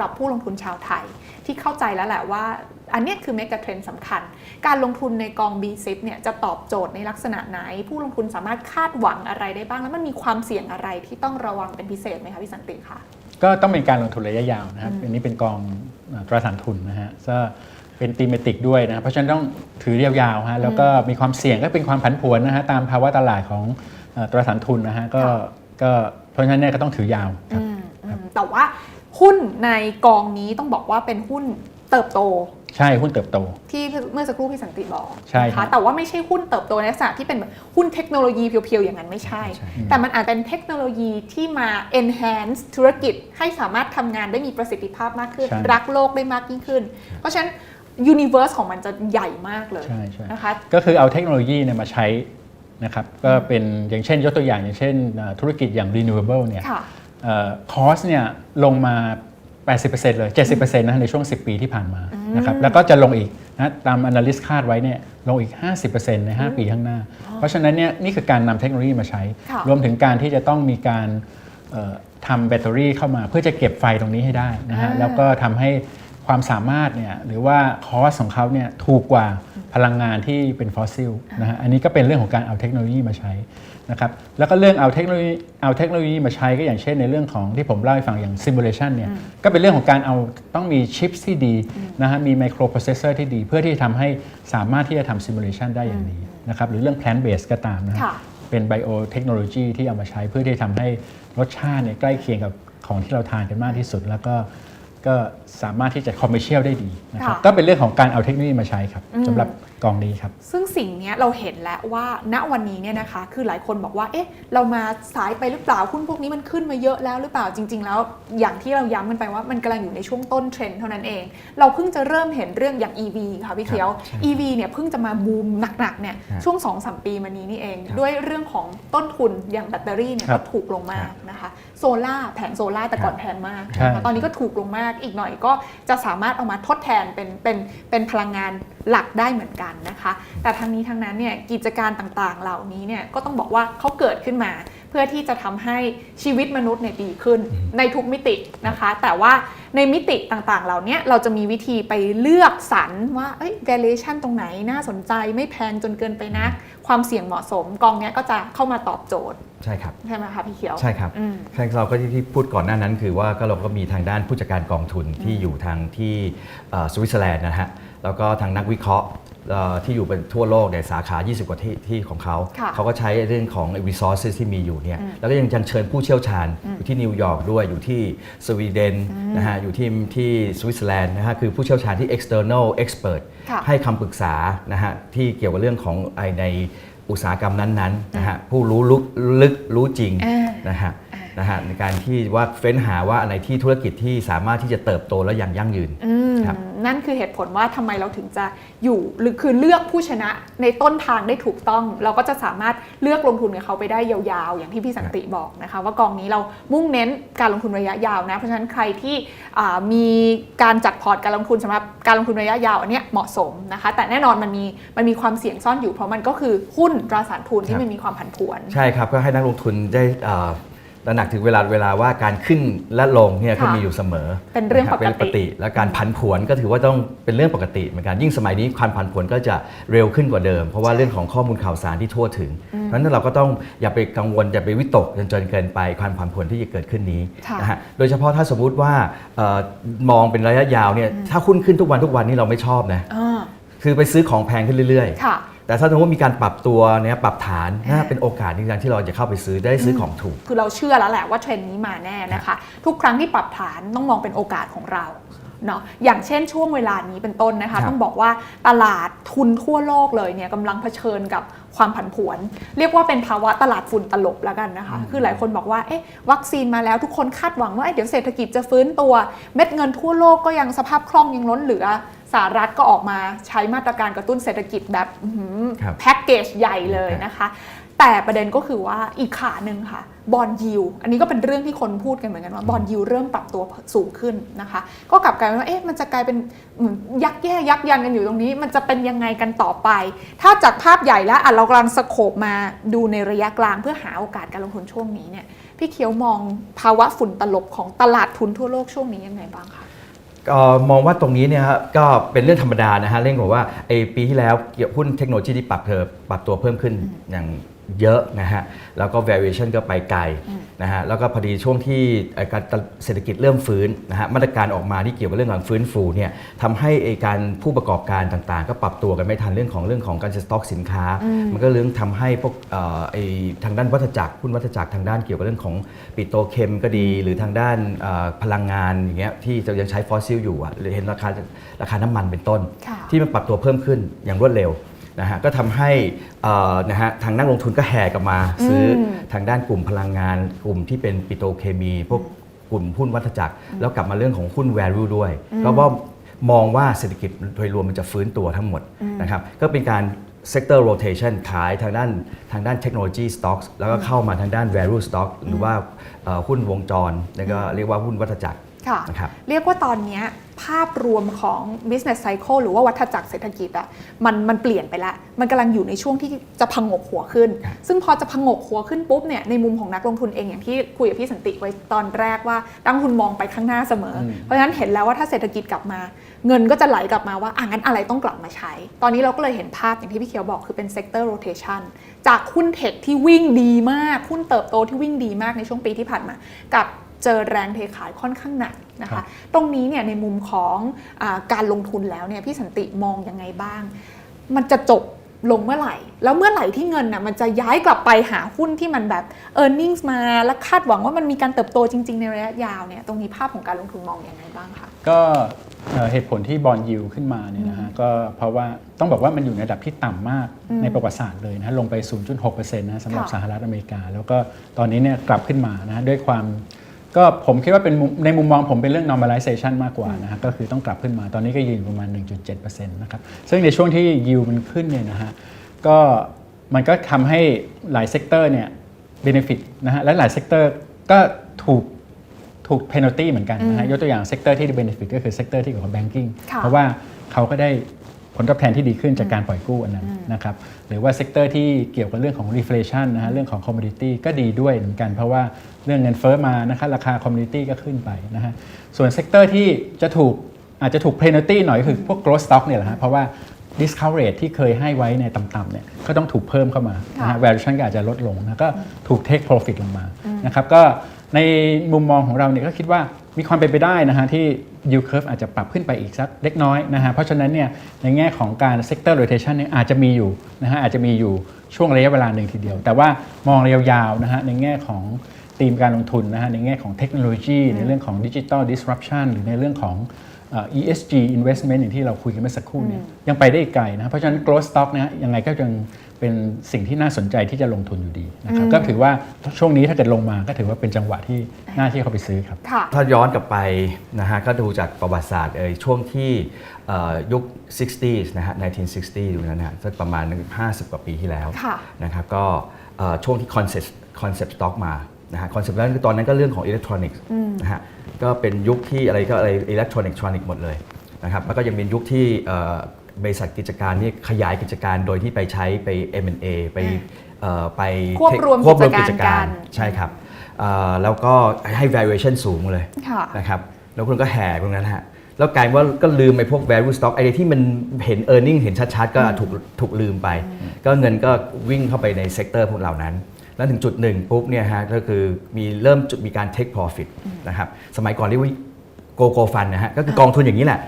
หรับผู้ลงทุนชาวไทย ที่เข้าใจแล้วแหละว่า อันเนี้ยคือเมกะเทรนด์สำคัญ การลงทุนในกอง b ซิเนี่ยจะตอบโจทย์ในลักษณะไหน ผู้ลงทุนสามารถคาดหวังอะไรได้บ้าง แล้วมันมีความเสี่ยงอะไรที่ต้องระวังเป็นพิเศษไหมคะพี่สันติคะก็ต้องเป็นการลงทุนระยะยาวนะครับอันนี้เป็นกองเอ่อตราสารทุนนะฮะก็เป็นตีมติกด้วยนะเพราะฉะนั้นต้องถือยาวๆฮะแล้วก็มีความเสี่ยงก็เป็นความผันผวนนะฮะตามภาวะตลาดของเอ่อตราสารทุนนะฮะก็ค่ะก็เพราะฉะนั้นเนี่ยก็ต้องถือยาวครับอืมอืมแต่ว่า หุ้นในกองนี้ต้องบอกว่าเป็นหุ้นเติบโต ใช่หุ้นเติบโต ที่เมื่อสักครู่พี่สันติบอกใช่นะครัคะบแต่ว่าไม่ใช่หุ้นเติบโตในลักษณะที่เป็นแบบหุ้นเทคโนโลยีเพียวๆ อย่างนั้นไม่ใช่ ใช่ แต่มันอาจเป็นเทคโนโลยีที่มา enhance ธุรกิจให้สามารถทำงานได้มีประสิทธิภาพมากขึ้น ใช่ รักโลกได้มากยิ่งขึ้น เพราะฉะนั้น universe ของมันจะใหญ่มากเลยใช่ใช่นะคะ ก็คือเอาเทคโนโลยีเนี่ยมาใช้นะครับก็เป็นอย่างเช่นยกตัวอย่างอย่างเช่นเอ่อธุรกิจอย่าง renewable เนี่ย ค่ะ คอสเนี่ยลงมา 80%เลย 70%นะในช่วง 10 ปีที่ผ่านมานะครับแล้วก็จะลงอีกนะตาม analyst คาดไว้เนี่ยลงอีก 50%ใน 5 ปีข้างหน้า เพราะฉะนั้นเนี่ยนี่คือการนำเทคโนโลยีมาใช้ค่ะรวมถึงการที่จะต้องมีการเอ่อทำแบตเตอรี่เข้ามาเพื่อจะเก็บไฟตรงนี้ให้ได้นะฮะอ่าแล้วก็ทำให้ความสามารถเนี่ยหรือว่าคอสของเขาเนี่ยถูกกว่า พลังงานที่เป็นฟอสซิลนะฮะอันนี้ก็เป็นเรื่องของการเอาเทคโนโลยีมาใช้นะครับแล้วก็เรื่องเอาเทคโนโลยีเอาเทคโนโลยีมาใช้ก็อย่างเช่นในเรื่องของที่ผมเล่าให้ฟังอย่าง simulation เนี่ยก็เป็นเรื่องของการเอาต้องมีชิปที่ดีนะฮะมีไมโครโปรเซสเซอร์ที่ดีเพื่อที่จะทำให้สามารถที่จะทำ simulation ได้อย่างดีนะครับหรือเรื่อง plant based ก็ตามนะฮะค่ะเป็นไบโอเทคโนโลยีที่เอามาใช้เพื่อที่จะทำให้รสชาติเนี่ยใกล้เคียงกับของที่เราทานกันมากที่สุด แล้วก็ ก็สามารถที่จะคอมเมอร์เชียลได้ดีนะครับค่ะก็เป็นเรื่องของการเอาเทคโนโลยีมาใช้ครับสำหรับ กองนี้ครับ ซึ่งสิ่งเนี้ยเราเห็นแล้วว่าณวันนี้เนี่ยนะคะ คือหลายคนบอกว่า เอ๊ะ เรามาสายไปหรือเปล่าหุ้นพวกนี้มันขึ้นมาเยอะแล้วหรือเปล่าจริง ๆ แล้ว อย่างที่เราย้ำกันไปว่ามันกำลังอยู่ในช่วงต้นเทรนด์เท่านั้นเอง เราเพิ่งจะเริ่มเห็นเรื่องอย่าง EV ค่ะพี่เขียวใช่ EV เนี่ยเพิ่งจะมาบูมหนักๆเนี่ยครับช่วง2-3ปีมานี้นี่เองครับด้วยเรื่องของต้นทุนอย่างแบตเตอรี่เนี่ยครัก็บถูกลงมากนะคะโซล่าแผงโซล่าแต่ก่อนแพงมากใช่นะคะตอนนี้ก็ถูกลงมากอีกหน่อยก็จะสามารถเอามาทดแทนเป็นเป็นเป็นพลังงานหลักได้เหมือนกันนะคะ แต่ทั้งนี้ทั้งนั้นเนี่ยกิจการต่างๆ เหล่านี้เนี่ยก็ต้องบอกว่าเขาเกิดขึ้นมา เพื่อที่จะทำให้ชีวิตมนุษย์เนี่ยดีขึ้นในทุกมิตินะคะ แต่ว่าในมิติต่างๆ เหล่านี้เราจะมีวิธีไปเลือกสรรว่าเอ้ย valuation ตรงไหนน่าสนใจไม่แพงจนเกินไปนะ ความเสี่ยงเหมาะสมกองเนี้ยก็จะเข้ามาตอบโจทย์ใช่ครับใช่ไหมคะพี่เขียวใช่ครับอืมใช่เราก็ที่ที่พูดก่อนหน้านั้นคือว่าก็เราก็มีทางด้านผู้จัดการกองทุนที่อยู่ทางที่เอ่อสวิตเซอร์แลนด์นะฮะแล้วก็ทางนักวิเคราะห์เอ่อ ที่อยู่เป็นทั่วโลกในยสาขา 20 กว่าที่ที่ของเขาค่ะเขาก็ใช้เรื่องของ resources ที่มีอยู่เนี่ยแล้วก็ยังยังเชิญผู้เชี่ยวชาญอยู่ที่นิวยอร์กด้วยอยู่ที่สวีเดนนะฮะอยู่ที่ที่สวิตเซอร์แลนด์นะฮะคือผู้เชี่ยวชาญที่ external expert ค่ะให้คำปรึกษานะฮะที่เกี่ยวกับเรื่องของไอในอุตสาหกรรมนั้นๆนะฮะผู้รู้ลึกลึกรู้จริงอ่านะฮะ นะฮะในการที่ว่าเฟ้นหาว่าอะไรที่ธุรกิจที่สามารถที่จะเติบโตและยังยั่งยืนอืมครับ นั่นคือเหตุผลว่าทำไมเราถึงจะอยู่หรือคือเลือกผู้ชนะในต้นทางได้ถูกต้อง เราก็จะสามารถเลือกลงทุนกับเขาไปได้ยาวๆ อย่างที่พี่สันติบอกนะคะ ว่ากองนี้เรามุ่งเน้นการลงทุนระยะยาวนะเพราะฉะนั้นใครที่อ่ามีการจัดพอร์ตการลงทุนสำหรับการลงทุนระยะยาวอันเนี้ยเหมาะสมนะคะ แต่แน่นอนมันมีมันมีความเสี่ยงซ่อนอยู่เพราะมันก็คือหุ้นตราสารทุนที่มันมีความผันผวน ใช่ครับ ก็ให้นักลงทุนได้เอ่อ ตระหนักถึงเวลาเวลาว่าการขึ้นและลงเนี่ยค่ะก็มีอยู่เสมอเป็นเรื่องะคบปกติเป็นปกติ และการผันผวนก็ถือว่าต้องเป็นเรื่องปกติเหมือนกันยิ่งสมัยนี้การผันผวนก็จะเร็วขึ้นกว่าเดิม เพราะว่าเรื่องของข้อมูลข่าวสารที่ทั่วถึงเพราะฉะนั้นเราก็ต้องอย่าไปกังวลอย่าไปวิตกจนจนเกินไปความผันผวนที่จะเกิดขึ้นนี้ค่ะนะฮะโดยเฉพาะถ้าสมมุติว่าเอ่อมองเป็นระยะยาวเนี่ยถ้าหุ้นขึ้นทุกวันทุกวันนี่เราไม่ชอบนะอ่าคือไปซื้อของแพงขึ้นเรื่อยๆค่ะ แต่ถ้าสมมติว่ามีการปรับตัวเนี่ยปรับฐานน่าเป็นโอกาสจริงๆที่เราจะเข้าไปซื้อได้ซื้อของถูก คือเราเชื่อแล้วแหละว่าเทรนด์นี้มาแน่นะคะ ทุกครั้งที่ปรับฐานต้องมองเป็นโอกาสของเราเนาะอย่างเช่นช่วงเวลานี้เป็นต้นนะคะครับต้องบอกว่าตลาดทุนทั่วโลกเลยเนี่ยกำลังเผชิญกับความผันผวน เรียกว่าเป็นภาวะตลาดฝุ่นตลบแล้วกันนะคะ คือหลายคนบอกว่าเอ๊ะวัคซีนมาแล้วทุกคนคาดหวังว่าเอ๊ะเดี๋ยวเศรษฐกิจจะฟื้นตัว เม็ดเงินทั่วโลกก็ยังสภาพคล่องยังล้นเหลือ สหรัฐก็ออกมาใช้มาตรการกระตุ้นเศรษฐกิจแบบอื้อหือครับแพ็กเกจใหญ่เลยนะคะ แต่ประเด็นก็คือว่าอีกขาหนึ่งค่ะบอลยิวอันนี้ก็เป็นเรื่องที่คนพูดกันเหมือนกันว่าบอลยิวเริ่มปรับตัวสูงขึ้นนะคะ ก็กลับกลายเป็นว่าเอ๊ะมันจะกลายเป็นเหมือนยักแย่ยักยันกันอยู่ตรงนี้ มันจะเป็นยังไงกันต่อไป ถ้าจากภาพใหญ่แล้วอะเรากำลังสโคบมาดูในระยะกลางเพื่อหาโอกาสการลงทุนช่วงนี้เนี่ยพี่เคียวมองภาวะฝุ่นตลบของตลาดทุนทั่วโลกช่วงนี้ยังไงบ้างคะ มองว่าตรงนี้เนี่ยครับก็เป็นเรื่องธรรมดานะฮะเรื่องของว่าไอ้ปีที่แล้วเกี่ยวหุ้นเทคโนโลยีที่ปรับเธอปรับตัวเพิ่มขึ้นอย่าง เยอะนะฮะ แล้วก็ valuation ก็ไปไกลนะฮะ แล้วก็พอดีช่วงที่เอ่อการเศรษฐกิจเริ่มฟื้นนะฮะ มาตรการออกมาที่เกี่ยวกับเรื่องของฟื้นฟูเนี่ยทำให้ไอ้การผู้ประกอบการต่างๆ ก็ปรับตัวกันไม่ทันเรื่องของเรื่องของการสต็อกสินค้า มันก็เรื่องทำให้พวกเอ่อไอ้ทางด้านวัฏจักรหุ้นวัฏจักรทางด้านเกี่ยวกับเรื่องของปิโตรเคมก็ดี หรือทางด้านเอ่อพลังงานอย่างเงี้ยที่จะยังใช้ฟอสซิลอยู่อะหรือเห็นราคาราคาน้ำมันเป็นต้นค่ะที่มันปรับตัวเพิ่มขึ้นอย่างรวดเร็ว นะฮะก็ทำให้เอ่อนะฮะทางนักลงทุนก็แห่กลับมาซื้ออมทางด้านกลุ่มพลังงาน กลุ่มที่เป็นปิโตรเคมี พวกกลุ่มหุ้นวัฏจักร แล้วกลับมาเรื่องของหุ้น value ด้วย ก็ว่ามองว่าเศรษฐกิจโดยรวมมันจะฟื้นตัวทั้งหมดนะครับก็เป็นการ sector rotation ขายทางด้านทางด้านเทคโนโลยี stocks แล้วก็เข้ามาทางด้าน value stock หรือว่าเอ่อหุ้นวงจร แล้วก็เรียกว่าหุ้นวัฏจักร ค่ะนะครับเรียกว่าตอนเนี้ยภาพรวมของ business cycle หรือว่าวัฏจักรเศรษฐกิจอะมันมันเปลี่ยนไปแล้ว มันกำลังอยู่ในช่วงที่จะพังกหัวขึ้นครับซึ่งพอจะพังกหัวขึ้นปุ๊บเนี่ยในมุมของนักลงทุนเองอย่างที่คุยกับพี่สันติไว้ตอนแรกว่านักลงทุนมองไปข้างหน้าเสมออเพราะฉะนั้นเห็นแล้วว่าถ้าเศรษฐกิจกลับมา เงินก็จะไหลกลับมาว่าอะงั้นอะไรต้องกลับมาใช้ ตอนนี้เราก็เลยเห็นภาพอย่างที่พี่เขียวบอกคือเป็น sector rotation จากหุ้นเทคที่วิ่งดีมากหุ้นเติบโตที่วิ่งดีมากในช่วงปีที่ผ่านมา กับ เจอแรงเทขายค่อนข้างหนักนะครัคะบตรงนี้เนี่ยในมุมของอาการลงทุนแล้วเนี่ยพี่สันติมองยังไงบ้าง มันจะจบลงเมื่อไหร่ แล้วเมื่อไหร่ที่เงินน่ะมันจะย้ายกลับไปหาหุ้นที่มันแบบ e a r n i n g มา และคาดหวังว่ามันมีการเติบโตจริง ๆ ในระยะยาวเนี่ยตรงนี้ภาพของการลงทุนมองยังไงบ้างคะก็เอ่อเหตุผลที่บอลยิวขึ้นมาเนี่ยนะฮะก็เพราะว่าต้องบอกว่ามันอยู่ในระดับที่ต่ำมากอืมในประวัติศาสตร์เลยนะฮะลงไป 0.6%นะสำหรับค่ะสหรัฐอเมริกา แล้วก็ตอนนี้เนี่ยกลับขึ้นมานะฮะด้วยความ ก็ผมคิดว่าเป็นมุมในมุมมองผมเป็นเรื่อง normalization มากกว่านะฮะก็คือต้องกลับขึ้นมาตอนนี้ก็ยืนอยู่ประมาณ 1.7%นะครับซึ่งในช่วงที่ยิวมันขึ้นเนี่ยนะฮะก็มันก็ทำให้หลายเซกเตอร์เนี่ย benefit นะฮะและหลายเซกเตอร์ก็ถูกถูก penalty เหมือนกันนะฮะยกตัวอย่างเซกเตอร์ที่ได้ benefit ก็คือเซกเตอร์ที่เกี่ยวกับ banking ค่ะเพราะว่าเขาก็ได้ผ ลตอบแทนที่ดีขึ้นจากการปล่อยกู้อันนั้นนะครับหรือว่าเซกเตอร์ที่เกี่ยวกับเรื่องของ reflation นะฮะเรื่องของ commodity ก็ดีด้วยเหมือนกัน เพราะว่าเรื่องเงินเฟ้อมานะครับราคา commodity ก็ขึ้นไปนะฮะส่วนเซกเตอร์ที่จะถูกอาจจะถูก penalty หน่อยก็คือพวก growth stock เนี่ยแหละฮะเพราะว่า discount rate ที่เคยให้ไว้ในต่ำๆเนี่ยก็ต้องถูกเพิ่มเข้ามานะค่ะฮะ valuation ก็อาจจะลดลงนะก็ถูก take profit ลงมานะครับก็ในมุมมองของเราเนี่ยก็คิดว่ามีความเป็นไปได้นะฮะที่ ยูเคิร์ฟอาจจะปรับขึ้นไปอีกสักเล็กน้อยนะฮะเพราะฉะนั้นเนี่ยในแง่ของการ sector rotation เนี่ยอาจจะมีอยู่นะฮะอาจจะมีอยู่ช่วงระยะเวลาหนึ่งทีเดียว แต่ว่ามองระยะยาวนะฮะในแง่ของธีมการลงทุนนะฮะในแง่ของเทคโนโลยี ในเรื่องของดิจิ t a l disruption หรือในเรื่องของ ESG investment อย่างที่เราคุยกันเมื่อสักครู่เนี่ยยังไปได้อีกไกลนะเพราะฉะนั้น growth stock นะฮะยังไงก็ยังเป็นสิ่งที่น่าสนใจที่จะลงทุนอยู่ดีนะครับก็ถือว่าช่วงนี้ถ้าเกิดลงมาก็ถือว่าเป็นจังหวะที่น่าที่เข้าไปซื้อครับค่ะถ้าย้อนกลับไปนะฮะก็ดูจากประวัติศาสตร์เอ่ยช่วงที่เอ่อยุค 60s นะฮะ 1960 ดูนั้นนะฮะสักประมาณ 50 กว่าปีที่แล้วค่ะนะครับก็เอ่อช่วงที่คอนเซ็ปต์คอนเซ็ปต์สต็อกมานะฮะคอนเซ็ปต์นั้นคือตอนนั้นก็เรื่องของอิเล็กทรอนิกส์นะฮะ ก็เป็นยุคที่อะไรก็อะไรอิเล็กทรอนิกส์ทรอนิกส์หมดเลยนะครับแล้วก็ยังเป็นยุคที่เอ่อบริษัทกิจการนี่ขยายกิจการโดยที่ไปใช้ไป M&A ไปเอ่อไปควบรวมควบรวมกิกิจจกาการรใช่ครับเอ่อแล้วก็ให้ valuation สูงเลยค่ะนะครับแล้วคุณก็แห่ตรงนั้นฮะแล้วกลายเป็นว่าก็ลืมไปพวก value stock ไอ้ที่มันเห็น e a r n i n g เห็นชัดๆ ก็ถูกถูกลืมไป ก็เงินก็วิ่งเข้าไปในเซกเตอร์พวกเหล่านั้น แล้วถึงจุดหนึ่งปุ๊บเนี่ยฮะก็คือมีเริ่มจุดมีการ take profit นะครับสมัยก่อนเรียกว่าโกโก้ฟันนะฮะก็คือกองทุนอย่างนี้แหละ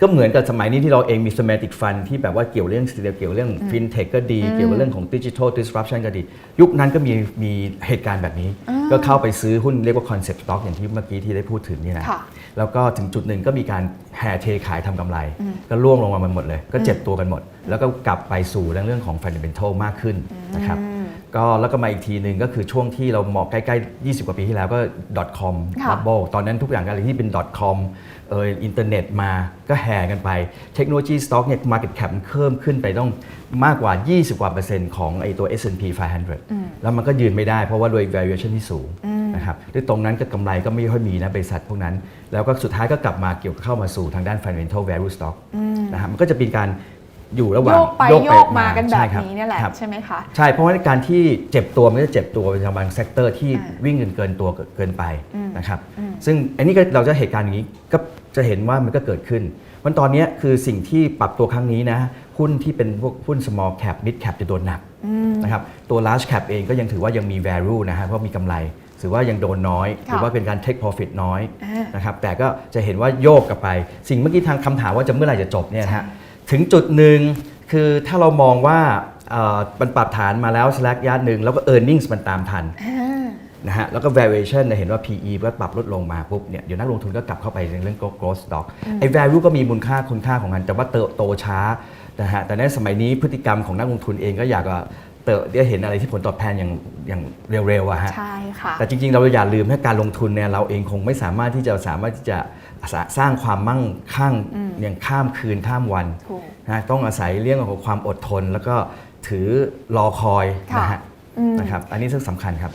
ก็เหมือนกับสมัยนี้ที่เราเองมี thematic fund ที่แบบว่าเกี่ยวเรื่องเกี่ยวเรื่อง fintech ก็ดี เกี่ยวกับเรื่องของ digital disruption ก็ดี ยุคนั้นก็มีมีเหตุการณ์แบบนี้ ก็เข้าไปซื้อหุ้นเรียกว่า concept stock อย่างที่เมื่อกี้ที่ได้พูดถึงนี่นะค่ะแล้วก็ถึงจุดหนึ่งก็มีการแห่เทขายทำกำไร ก็ล่วงลงมาหมดเลย ก็เจ็บตัวกันหมด แล้วก็กลับไปสู่เรื่องของ fundamental มากขึ้นนะครับ ก็แล้วก็มาอีกทีหนึ่งก็คือช่วงที่เราเหมาะใกล้ๆ 20 กว่าปีที่แล้วก็ .com ค่ะ bubble ตอนนั้นทุกอย่างอะไรที่เป็น .com เอออินเทอร์เน็ตมาก็แห่กันไป เทคโนโลยีสต็อกเนี่ย market cap มันเพิ่มขึ้นไปต้องมากกว่า 20 กว่าเปอร์เซ็นต์ของไอตัว S&P 500 แล้วมันก็ยืนไม่ได้เพราะว่าโดย valuation ที่สูงนะครับด้วยตรงนั้นก็กำไรก็ไม่ค่อยมีนะบริษัทพวกนั้น แล้วก็สุดท้ายก็กลับมาเกี่ยวกับเข้ามาสู่ทางด้าน fundamental value stock นะครับมันก็จะเป็นการ อยู่ระหว่างโยกไปโยกมากันแบบใช่ครับนี้เนี่ยแหละครับใช่ไหมคะใช่เพราะว่าการที่เจ็บตัวมันจะเจ็บตัวเป็นบางเซกเตอร์ที่อ่าวิ่งเกินเกินตัวเกินไปนะครับซึ่งอันนี้ก็เราจะเหตุการณ์อย่างนี้ก็จะเห็นว่ามันก็เกิดขึ้น มันตอนเนี้ยคือสิ่งที่ปรับตัวครั้งนี้นะหุ้นที่เป็นพวกหุ้น small cap mid cap จะโดนหนักนะครับตัว large cap เองก็ยังถือว่ายังมี value นะฮะเพราะมีกำไรถือว่ายังโดนน้อยค่ะถือว่าเป็นการ take profit น้อยอ่านะครับแต่ก็จะเห็นว่าโยกกลับไป สิ่งเมื่อกี้ทางคำถามว่าจะเมื่อไหร่จะจบเนี่ยนะฮะใช่ ถึงจุดหนึ่งคือถ้าเรามองว่าเอ่อมันปรับฐานมาแล้ว slack ยาหนึ่งแล้วก็ earnings มันตามทันอ่านะฮะแล้วก็ valuation เนี่ยเห็นว่า PE ก็ปรับลดลงมาปุ๊บเนี่ยเดี๋ยวนักลงทุนก็กลับเข้าไปในเรื่อง growth stock ไอ้ value ก็มีมูลค่าคุณค่าของมันแต่ว่าเติบโตช้านะฮะแต่ในสมัยนี้พฤติกรรมของนักลงทุนเองก็อยากจะ เติบได้เห็นอะไรที่ผลตอบแทนอย่างอย่างเร็วๆอะฮะใช่ค่ะแต่จริงๆ เราอย่าลืมถ้าการลงทุนเนี่ยเราเองคงไม่สามารถที่จะสามารถที่จะสร้าสร้างความมั่งคั่งอย่างข้ามคืนข้ามวันถูกนะต้องอาศัยเรื่องของความอดทน แล้วก็ถือรอคอยนะค่ะฮะอืมนะครับอันนี้ซึ่งสำคัญครับ